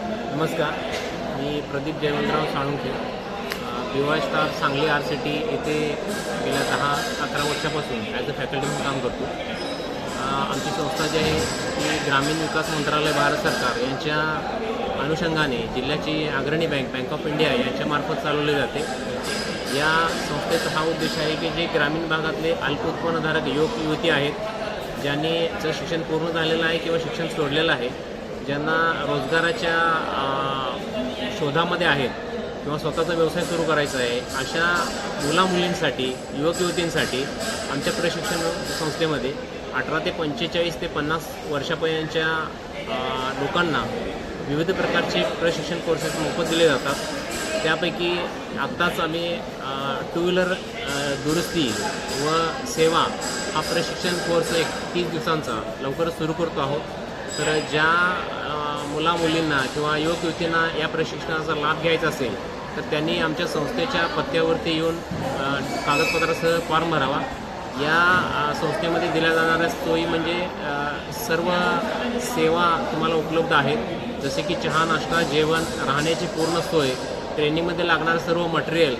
नमस्कार. मी Pradeep Jaywantrao Salunkhe. B Y Star Sangli R C T येथे गेल्या दहा अकरा वर्षापासून ॲज अ फॅकल्टी म्हणून काम करतो. आमची संस्था जी आहे ती ग्रामीण विकास मंत्रालय भारत सरकार यांच्या अनुषंगाने जिल्ह्याची अग्रणी बँक बँक ऑफ इंडिया यांच्यामार्फत चालवली जाते. या संस्थेचा हा उद्देश आहे की जे ग्रामीण भागातले अल्प उत्पन्नधारक युवक युवती आहेत ज्यांनी जर शिक्षण पूर्ण झालेलं आहे किंवा शिक्षण सोडलेलं आहे ज्यांना रोजगाराच्या शोधामध्ये आहेत किंवा स्वतःचा व्यवसाय सुरू करायचा आहे अशा मुलामुलींसाठी युवक युवतींसाठी आमच्या प्रशिक्षण संस्थेमध्ये अठरा ते पंचेचाळीस ते पन्नास वर्षापर्यंतच्या लोकांना विविध प्रकारचे प्रशिक्षण कोर्सेस मोफत दिले जातात. त्यापैकी आत्ताच आम्ही टू व्हीलर दुरुस्ती व सेवा हा प्रशिक्षण कोर्स एक तीस दिवसांचा लवकरच सुरू करतो आहोत. तर ज्या मुला मुलामुलींना किंवा युवक युवतींना या प्रशिक्षणाचा लाभ घ्यायचा असेल तर त्यांनी आमच्या संस्थेच्या पत्त्यावरती येऊन कागदपत्रासह फॉर्म भरावा. या संस्थेमध्ये दिल्या जाणाऱ्या सोयी म्हणजे सर्व सेवा तुम्हाला उपलब्ध आहेत. जसे की चहा नाश्ता जेवण राहण्याची पूर्ण सोय ट्रेनिंगमध्ये लागणारं सर्व मटेरियल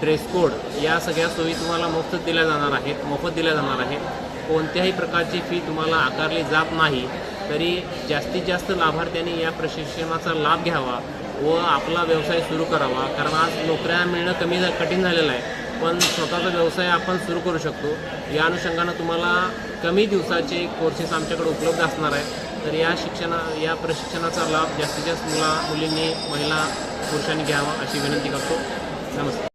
ड्रेस कोड या सगळ्या सोयी तुम्हाला मोफत दिल्या जाणार आहेत मोफत दिल्या जाणार आहेत. कोणत्याही प्रकारची फी तुम्हाला आकारली जात नाही. तरी जास्तीत जास्त लाभार्थ्यांनी या प्रशिक्षणाचा लाभ घ्यावा व आपला व्यवसाय सुरू करावा. कारण आज नोकऱ्या मिळणं कमी झा- कठीण झालेलं आहे. पण स्वतःचा व्यवसाय आपण सुरू करू शकतो. या अनुषंगानं तुम्हाला कमी दिवसाचे कोर्सेस आमच्याकडे उपलब्ध असणार आहे तर या शिक्षणा या प्रशिक्षणाचा लाभ जास्तीत जास्त मुला मुलींनी महिला पुरुषांनी घ्यावा अशी विनंती करतो. नमस्कार.